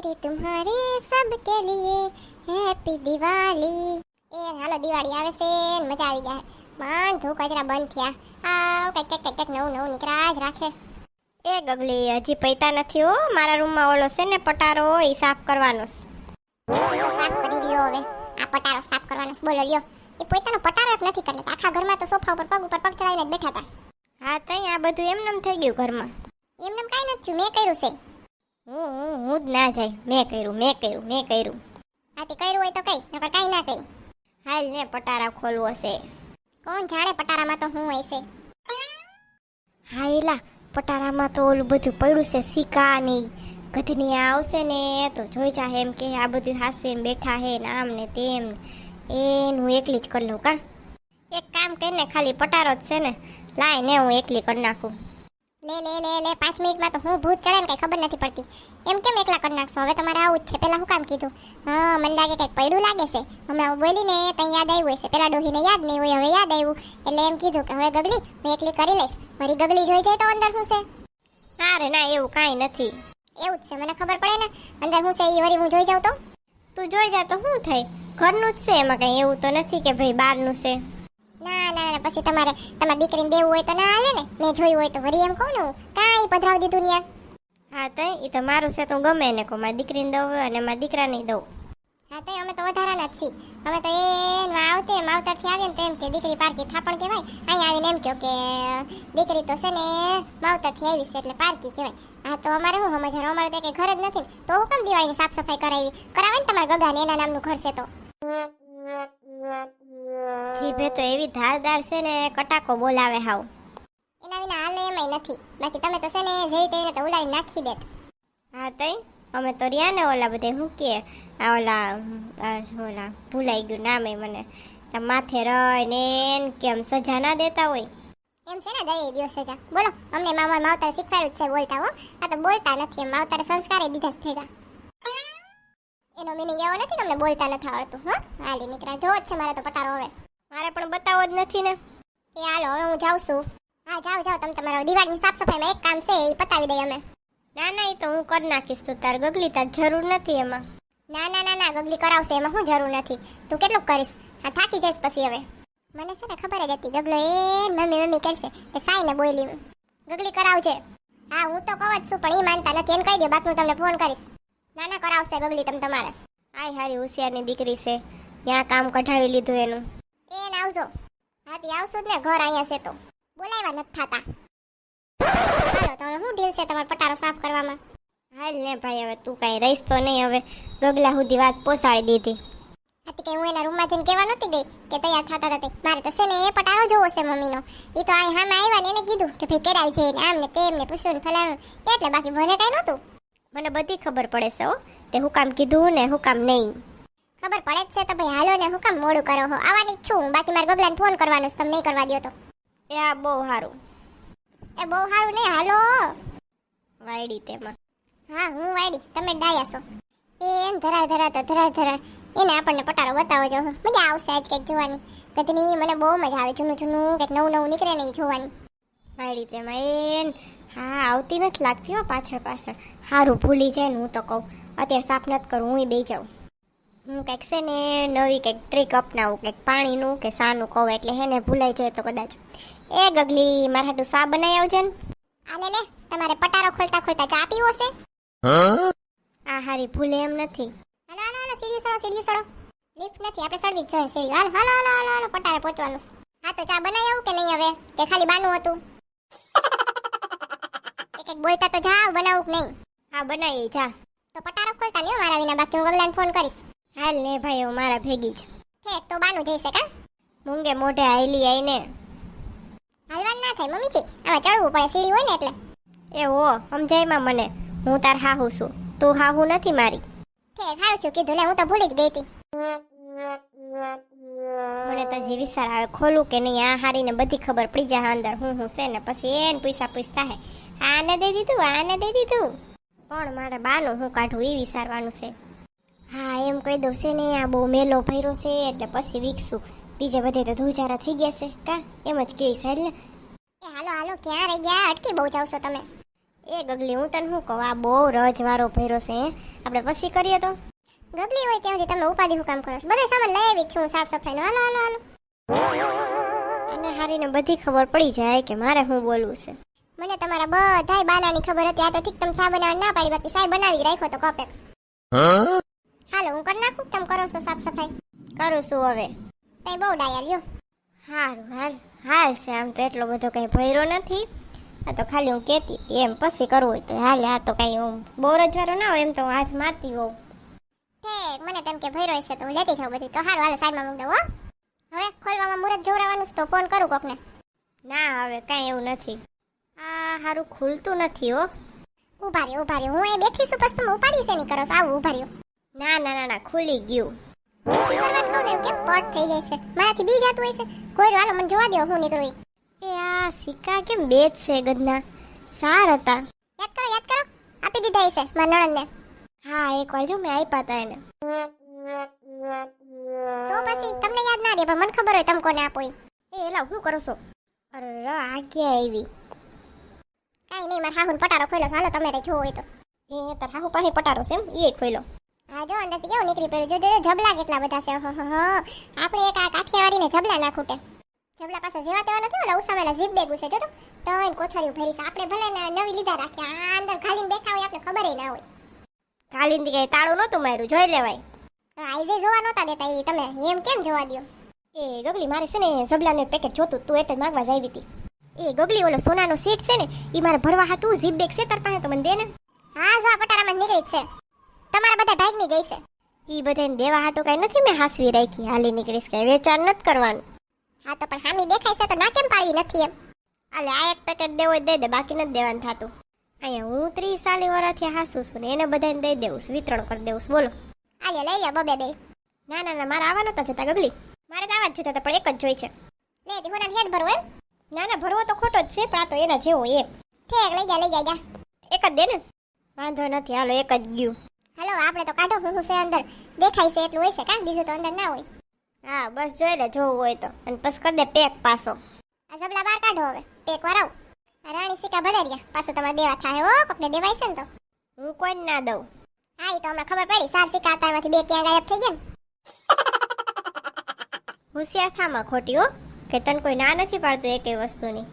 मेरे तुम्हारे सबके लिए हैप्पी दिवाली એ હાલો દિવાળી આવે છે ને મજા આવી જાય માંડ ધૂ કચરા બંધ થયા આવ કંઈક કંઈક કંઈક નવું નવું નીકળ્યા જ રાખે એ ગગલી હજી પૈતા નથી હો મારા રૂમમાં ઓલો છે ને પટારો એ સાફ કરવાનો છે એ તો સાફ કરી રહ્યો હવે આ પટારો સાફ કરવાનો છે, બોલો લ્યો એ પોતાનો પટારો એક નથી કરતા આખા ઘરમાં તો સોફા ઉપર પગ ઉપર પગ ચડાવીને જ બેઠા હતા હા તઈ આ બધું એમનેમ થઈ ગયું ઘરમાં એમને કાંઈ નથી થયું મેં કર્યું છે હું હું હું જ ના જાય. મેં કર્યું મેં કર્યું મેં કર્યું. આ તે કર્યું હોય તો કઈ નકર કઈ ના કઈ હાલ ને પટારા ખોલવો છે. કોણ જાણે પટારામાં તો હું હોય છે? હા એલા પટારામાં તો ઓલું બધું પડ્યું છે સિક્કા ને ગધની આવશે ને તો જોઈ જા એમ કે આ બધું હાસવીને બેઠા હે ને આમ ને તેમ એનું એકલી જ કરી લઉં કાં? એક કામ કરીને ખાલી પટારો જ છે ને. લાય ને હું એકલી કરી નાખું. લે લે લે લે પાંચ મિનિટમાં તો હું ભૂત ચડે ને કંઈ ખબર નથી પડતી. એમ કેમ એકલા કરી નાખશો? હવે તમારે આવું જ છે. પેલા હું કામ કીધું? હા મને લાગે કંઈક પડ્યું લાગે છે. હમણાં હું બોલી ને ત્યાં યાદ આવ્યું હશે. પેલા ડોહીને યાદ નહીં હોય હવે યાદ આવ્યું. એટલે એમ કીધું કે હવે ગગલી હું એકલી કરી લઈશ. મારી ગગલી જોઈ જાય તો અંદર હું છે? ના રે ના એવું કાંઈ નથી. એવું જ છે મને ખબર પડે ને. અંદર હું છે એ વળી હું જોઈ જાઉં તો? તું જોઈ જા તો શું થાય ઘરનું જ છે એમાં કંઈ એવું તો નથી કે ભાઈ બહારનું છે. ના ના ના પછી તમારે તમારી દીકરીને દેવું હોય તો ના હાલે ને? મેં જોયું હોય તો વળી એમ કહું ને કાંઈ પધરાવી દીધું ને યાર. હા તો એ તો મારું છે તો હું ગમે એને કહું. મારી દીકરીને દઉં અને મારા દીકરાને દઉં. હા તો અમે તો વધારાના જ છીએ. અમે તો એ આવતે માવતરથી આવીએ ને તો એમ કે દીકરી પારકી થાપણ કહેવાય. અહીં આવીને એમ કહો કે દીકરી તો છે ને માવતરથી આવી છે એટલે પારકી કહેવાય. હા તો અમારે શું સમજવાનું? અમારે તો કંઈ ઘર જ નથી. તો હું કેમ દિવાળીની સાફ સફાઈ કરાવી? કરાવે ને તમારા ગગાને એના નામનું ઘર છે તો. જીભે તો એવી ધારદાર છે ને કટાકો બોલાવે હાવ. એના વિના હાલે એમાંય નથી. બાકી તમે તો છે ને જેવી તેવી તો ઉલાઈ નાખી દેત. હા તઈ? અમે તો રહ્યા ને ઓલા બધે હું કે આ ઓલા ઓલા ભૂલાઈ ગયું નામે મને. માથે રય ને એન કેમ સજા ના દેતા હોય. એમ છે ને દઈ દિવસ સજા. બોલો અમને મામા માવતર શીખવાડ્યું જ છે બોલતા હો. આ તો બોલતા નથી એમ માવતરે સંસ્કારે દીધા છે ભેગા. એનો મિનિંગ એવો નથી તમને બોલતા નથી આવડતું, હા? હાલી નીકળ્યા. જો જ છે મારે તો પટારો હવે. મારે પણ બતાવો જ નથી ને. એ હાલો, હવે હું જાઉં છું. હા, જાઓ જાઓ, તમે તમારા દિવાળીની સાફ સફાઈમાં એક કામ છે, એ પતાવી દઈએ અમે. ના ના, એ તો હું કરી નાખીશ, તું તાર ગગલી, તાર જરૂર નથી એમાં. ના ના ના ના, ગગલી કરાવશે, એમાં હું જરૂર નથી. તું કેટલું કરીશ? હા, થાકી જઈશ પછી હવે. મને છે ને ખબર જ હતી, ગગલો એ મમ્મી મમ્મી કરશે તે સાઈને બોલી. ગગલી કરાવજે. હા, હું તો કહું જ છું, પણ એ માનતા નથી. એમ કહી દે બાકી હું તમને ફોન કરીશ. ના ના કરાવશે ગગલી તમે તમારે. આય હારી હોશિયારની દીકરી છે. ત્યાં કામ કઢાવી લીધું એનું. એ ને આવજો. હા તે આવશો જ ને, ઘર અહીંયા છે તો. બોલાવ્યા નથી થતા. હાલો, તમે શું ઢીલ છે તમારો પટારો સાફ કરવામાં? હાલ ને ભાઈ, હવે તું કાંઈ રહીશ તો નહીં. હવે ગગલા સુધી વાત પોસાડી દીધી. હતી કે હું એના રૂમમાં જઈને કહેવા નહોતી ગઈ કે તૈયાર થતા હતા. મારે તો છે ને એ પટારો જોવો છે મમ્મીનો. એ તો અહીં હામે આવ્યા ને એને કીધું કે ભાઈ કરાય છે આમ ને તેમ ને પૂછ્યું ને ફલાણું. એટલે બાકી મને કાંઈ નહોતું. મને બધી ખબર પડે છે હો. તે હું કામ કીધું ને હું કામ નહીં. ખબર પડે જ છે તો ભાઈ હાલો ને હું કામ મોડું કરો હો. આવવાની જ છું બાકી મારે ગગલાને ફોન કરવાનો છે તમે નહીં કરવા દો તો. એ આ બહુ સારું એ બહુ સારું નહીં હાલો. વાયડી તેમાં. હા હું વાયડી. તમે ડાયા છો. એમ ધરા ધરા તો ધરા ધરા એને આપણને પટારો બતાવો જો મજા આવશે આજ કંઈક જોવાની. કદની મને બહુ મજા આવે. જૂનું જૂનું કંઈક નવું નવું નીકળે ને એ જોવાની. વાયડી તેમાં. એન હા આવતી નથી લાગતી હો પાછળ પાછળ. સારું ભૂલી જાય ને હું તો કહું. અત્યારે સાફ નથી કરું હું બે જાઉં. હું કંઈક છે ને નવી કંઈક ટ્રીક અપનાવું કંઈક પાણીનું કે સાનું કહું એટલે હે ને ભૂલાઈ જાય તો કદાચ. એ ગગલી મારા હાટું સા બનાવી આવજે ને. આ લે લે તમારે પટારો ખોલતા ખોલતા ચા પીવો છે. આ હારી ભૂલે એમ નથી. હાલો હાલો હાલો સીડી સળો સીડી સળો. લિફ્ટ નથી આપણે સળવી જ જોઈએ સીડી હાલો હાલો હાલો હાલો હાલો પટારે પહોંચવાનું હા તો ચા બનાવી આવું કે નહીં હવે? કે ખાલી બાનું હતું? એક બોલતા તો જાઓ બનાવું કે નહીં? હા બનાવી જા. તો પટારો ખોલતા નહીં મારા વિના બાકી હું ગગલાને ફોન કરીશ. હાલ ને ભાઈ હું મારા ભેગી જ. ઠેક તો બાનું જઈશે કા મૂંગે મોઢે આયલી આઈને. હાલવાન ના થાય મમ્મીજી આમાં ચડવું પડે સીડી હોય ને એટલે. એ હો સમજાયમાં મને. હું તાર હાહુ છું. તું હાહુ નથી મારી. ઠેક સારું છું કીધું. લે હું તો ભૂલી જ ગઈ હતી. મને તો જે વિચાર આવે ખોલું કે નહીં? આ હારીને બધી ખબર પડી જાય અંદર. હું હું છે ને પછી એને પૈસા પૂછતા હે આને દઈ દીધું આને દઈ દીધું. પણ મારે બાનું હું કાઢું એ વિચારવાનું છે. હા એમ કહી દઉં છે ને આ બહુ મેલો ભર્યો છે એટલે પછી વીકશું બીજે બધે તો ધુજારા થઈ ગયા છે કા? એમ જ કહીશ એટલે એ હાલો હાલો ક્યાં રહી ગયા? અટકી બહુ જાવ છો તમે. એ ગગલી હું તને શું કહું આ બહુ રજવારો ભર્યો છે હે. આપણે પછી કરીએ તો. ગગલી હોય ત્યાં સુધી તમે ઉપાધિ હું કામ કરો છો? બધા સામાન લઈ આવી છું સાફ સફાઈનો. હાલો હાલો હાલો. અને હારીને બધી ખબર પડી જાય કે મારે શું બોલવું છે. મને તમારા બધાય બાનાની ખબર હતી. આ તો ઠીક તમે ચા બનાવવા ના પાડી. બાકી સાહેબ બનાવી જ રાખ્યો તો કપે. હાલો હું કરી નાખું? તમે કરો છો સાફ સફાઈ? કરું છું હવે. તઈ બહુ ડાયા લ્યો. હારું હાલ હાલ છે. આમ તો એટલો બધો કઈ ભયરો નથી. આ તો ખાલી હું કહેતી એમ પછી કરવું હોય તો હાલે. આ તો કઈ હું બોર જ વારો ના હોય. એમ તો હું હાથ મારતી હોઉં. ઠીક મને તેમ કે ભયરો હશે તો હું લેતી જાઉં બધી. તો હારું હાલો સાઈડમાં મૂકી દઉં હો. હવે ખોલવામાં મુરત જોરાવાનું છે તો ફોન કરું કોકને. ના હવે કાંઈ એવું નથી. આ હારું ખુલતું નથી હો. ઊભા રહ્યો ઊભા રહ્યો. હું એ બેઠી છું પછી તમે ઉપાડી છે નહીં કરો છો? આવું ઊભા રહ્યો. ના ના ના ના, ખુલી ગયું. કરવાનું કહું ને કેમ પટ થઈ જાય છે? મારાથી બી જાતું હોય છે. કોઈ હાલો, મને જોવા દો હું નીકળું એ આ સિક્કા કેમ બે જ છે, ગદના? સાર હતા. યાદ કરો યાદ કરો. આપી દીધા છે મારા નણંદને. હા એકવાર જો, મેં આપ્યા હતા એને. તો પછી તમને યાદ ના રહે, પણ મને ખબર હોય તમે કોને આપો એ, એલા, શું કરો છો? અરે, આ ક્યાં આવી? કાંઈ નહીં મારા હાહુન પટારો ખોલ્યો છે. હાલો તમે રે જોવો હોય તો. એ તાર હાહુ પાસે પટારો છે એમ એ ખોલ્યો હા જો અંદરથી કેવું નીકળી પડ્યું. જો જો જો, જબલા કેટલા બધા છે. આપણે એક આ કાઠિયાવાડીને જબલા ના ખૂટે જબલા પાસે જેવા તેવા નથી ઓલા ઉસામેલા જીપ બેગ છે. જો તો તોય કોથળીઓ ભરી છે. આપણે ભલે ને નવી લીધા રાખ્યા આ અંદર ખાલીને બેઠા હોય આપણે ખબર ના હોય. ખાલીને કઈ તાળું નહોતું માર્યું જોઈ લેવાય. આઈ જે જોવા નહોતા દેતા એ તમે એમ કેમ જોવા દ્યો? એ ગગલી મારે છે ને ઝબલાનું પેકેટ જોતું તું એટલે જ માગવા જ આવી હતી. એ ગગલી ઓલો સોનાનો સેટ છે ને એ મારે ભરવા હાટું ઝીપ બેગ છે તાર પાસે તો મને દે ને. હા જો પટારામાં નીકળી છે. તમારા બધા ભાગની જઈશે એ બધાને દેવા હાટું કાંઈ નથી મેં હાસવી રાખી હાલી નીકળીશ કે વેચાણ નથી કરવાનું. હા તો પણ હામી દેખાય છે તો ના કેમ પાડી નથી એમ? આલે આ એક પેકેટ દેવો દે દે બાકી નથી દેવાનું થતું. અહીંયા હું ત્રીસ સાલી વર્ષથી હાસું છું ને એને બધાને દઈ દેવું છું વિતરણ કરી દેવું છું બોલો. આલે લઈ લે બબે બે. ના ના ના મારે આવવાનું તો જતા ગગલી. મારે તો આવા જ જોતા પણ એક જ જોઈ છે. લે દીહોના હેડ ભરો એમ. ના ના, ભરવો તો ખોટો જ છે, પણ આ તો એના જેવો એમ. ઠેક, લઈ જા લઈ જા એક જ દે ને. વાંધો નથી, હાલો, એક જ ગયું. હાલો, આપણે તો કાઢો હું છે અંદર. દેખાય છે એટલું હોય છે કા? બીજું તો અંદર ના હોય. હા, બસ જોઈ લે, જોવું હોય તો. અને પછી કરી દે પેક પાછો. આ જબલા બહાર કાઢો હવે. ટેક વાર આવ રાણી સિક્કા ભલે રહ્યા. પાછું તમારે દેવા થાય હો, કોકને દેવાય છે ને તો. હું કોઈને ના દઉં. હા, એ તો હમણાં ખબર પડી. સાર સિક્કા હતા, એમાંથી બે ક્યાં ગાયબ થઈ ગયા હોશિયાર થામાં ખોટી, હો. કે તને કોઈ ના નથી પાડતું એકે વસ્તુની?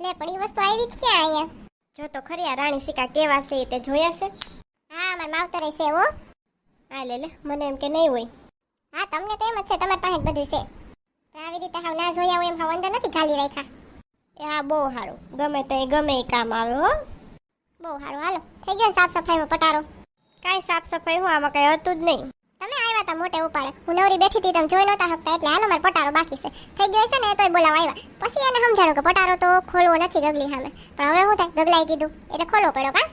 લે પણ એ વસ્તુ આવી જ ક્યાં અહીંયા? જો તો ખરી આ રાણી સિક્કા કેવા છે તે જોયા છે? હા મારા માવતરે છે હો. હા લે લે મને એમ કે નહીં હોય. હા તમને તો એમ જ છે તમારી પાસે જ બધું છે. પણ આવી રીતે હાવ ના જોયા હોય એમ હાવ અંદર નથી ખાલી રાખ્યા. એ હા બહુ સારું. ગમે તો એ ગમે એ કામ આવે હો. બહુ સારું. હાલો થઈ ગયો સાફ સફાઈમાં પટારો? કાંઈ સાફ સફાઈ હું આમાં કાંઈ હતું જ નહીં. તમે મોટે ઉપાડે. હું નવરી બેઠી હતી તમે જોઈ નહોતા હકતા એટલે હાલો મારો પટારો બાકી છે. થઈ ગયો છે ને તોય બોલાવા આવ્યા. પછી એને સમજાડો કે પટારો તો ખોલવો નથી ગગલી સામે. પણ હવે શું થાય? ગગલાએ કીધું. એટલે ખોલવો પડ્યો કા?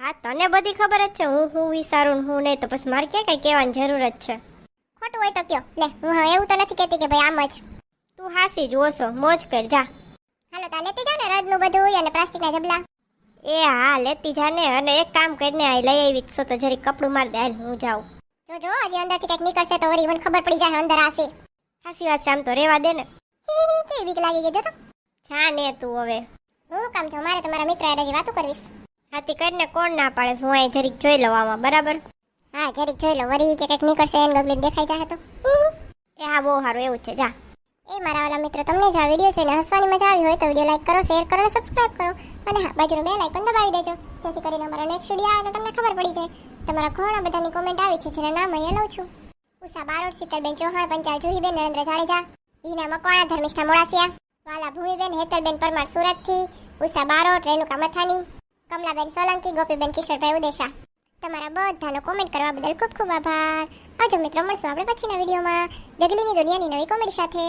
હા તને બધી ખબર જ છે. હું હું વિચારું હું નહીં તો પછી મારે ક્યાં કંઈ કહેવાની જરૂર જ છે. ખોટું હોય તો કયો. લે હું હવે એવું તો નથી કહેતી કે ભાઈ આમ જ. તું હાસી જ ઓછો. મોજ કર જા. હાલો તા લેતી જાઓ ને રજનું બધું અને પ્લાસ્ટિકના જબલા? એ હા લેતી જા ને. અને એક કામ કરીને આ લઈ આવી છો. તો જરી કપડું માર દે. હાલ હું જાઉં. જો જો હજી અંદરથી કંઈક નીકળશે તો વળી મને ખબર પડી જાય અંદર આશે હાસી વાત સામ તો રેવા દે ને. કેવી બીક લાગી ગઈ જો તો. જા ને તું હવે. હું કામ છો મારે તમારા મિત્ર હજી વાતો કરવીશ. હાથી કરીને કોણ ના પાડે હું અહીં જરીક જોઈ લઉં આમાં બરાબર? હા જરીક જોઈ લો વરી કે કંઈક નીકળશે એને ગગલી દેખાઈ જાય તો. એ હા બહુ સારું એવું છે જા. એ મારા વાલા મિત્રો તમને જો આ વીડિયો જોઈને હસવાની મજા આવી હોય તો વીડિયો લાઈક કરો શેર કરો અને સબસ્ક્રાઇબ કરો. અને હા બાજુનું બેલ આઇકન દબાવી દેજો જેથી કરીને અમારો નેક્સ્ટ વીડિયો આવે તો તમને ખબર પડી જાય. તમારા ઘણા બધાની કોમેન્ટ આવી છે, જેના નામ અહીંયા લઉં છું. ઉષા બારોટ, શીતલબેન ચૌહાણ, પંચાલ જુહીબેન, નરેન્દ્ર જાડેજા, ઈના મકવાણા, ધર્મિષ્ઠા મોડાસિયા વાલા ભૂમિબેન હેતલબેન પરમાર સુરતથી, ઉષા બારોટ, રેણુકા મથાની, કમલાબેન સોલંકી, ગોપીબેન કિશોરભાઈ ઉદેશા. તમારા બધાનો કોમેન્ટ કરવા બદલ ખૂબ ખૂબ આભાર. આજો મિત્રો, મળશું આપણે પછીના વિડીયોમાં. ગગલીની દુનિયાની નવી કોમેડી સાથે.